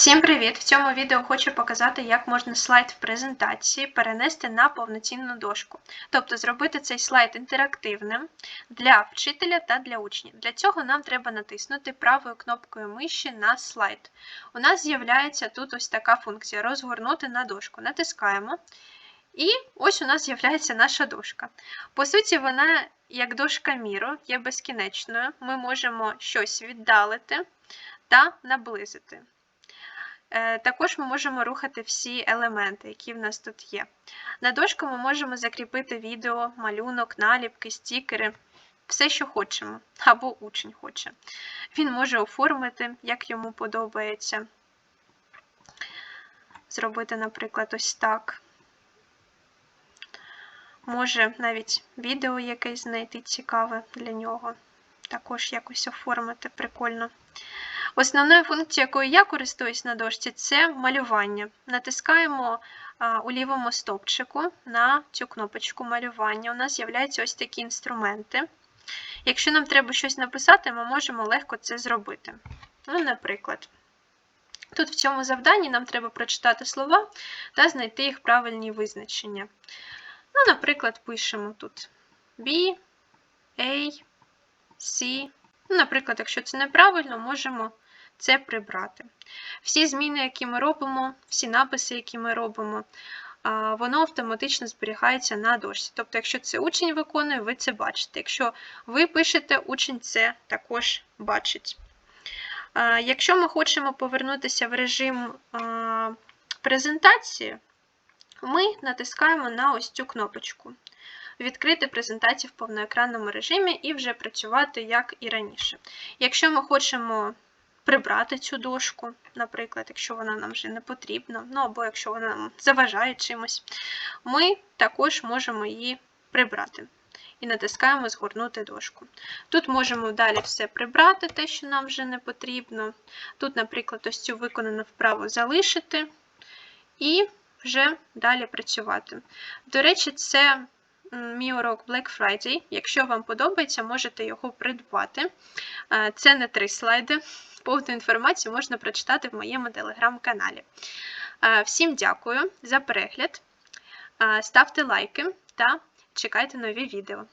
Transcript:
Всім привіт! В цьому відео хочу показати, як можна слайд в презентації перенести на повноцінну дошку. Тобто зробити цей слайд інтерактивним для вчителя та для учнів. Для цього нам треба натиснути правою кнопкою миші на слайд. У нас з'являється тут ось така функція розгорнути на дошку. Натискаємо. І ось у нас з'являється наша дошка. По суті, вона, як дошка міру, є безкінечною. Ми можемо щось віддалити та наблизити. Е, також ми можемо рухати всі елементи, які в нас тут є. На дошку ми можемо закріпити відео, малюнок, наліпки, стікери, все, що хочемо, або учень хоче. Він може оформити, як йому подобається. Зробити, наприклад, ось так. Може навіть відео якесь знайти цікаве для нього. Також якось оформити прикольно. Основною функцією, якою я користуюсь на дошці, це малювання. Натискаємо у лівому стовпчику на цю кнопочку малювання. У нас з'являються ось такі інструменти. Якщо нам треба щось написати, ми можемо легко це зробити. Ну, Наприклад, тут в цьому завданні нам треба прочитати слова та знайти їх правильні визначення. Ну, Наприклад, пишемо тут B, A, C. Ну, Наприклад, якщо це неправильно, можемо це прибрати. Всі зміни, які ми робимо, всі написи, які ми робимо, воно автоматично зберігається на дошці. Тобто, якщо це учень виконує, ви це бачите. Якщо ви пишете, учень це також бачить. Якщо ми хочемо повернутися в режим презентації, ми натискаємо на ось цю кнопочку. Відкрити презентацію в повноекранному режимі і вже працювати як і раніше. Якщо ми хочемо прибрати цю дошку, наприклад, якщо вона нам вже не потрібна, ну або якщо вона нам заважає чимось, ми також можемо її прибрати. І натискаємо Згорнути дошку. Тут можемо далі все прибрати, те, що нам вже не потрібно. Тут, наприклад, ось цю виконану вправу залишити і вже далі працювати. До речі, це мій урок Black Friday. Якщо вам подобається, можете його придбати. Е, це не три слайди. Повну інформацію можна прочитати в моєму телеграм-каналі. Е, всім дякую за перегляд. Е, ставте лайки та чекайте нові відео.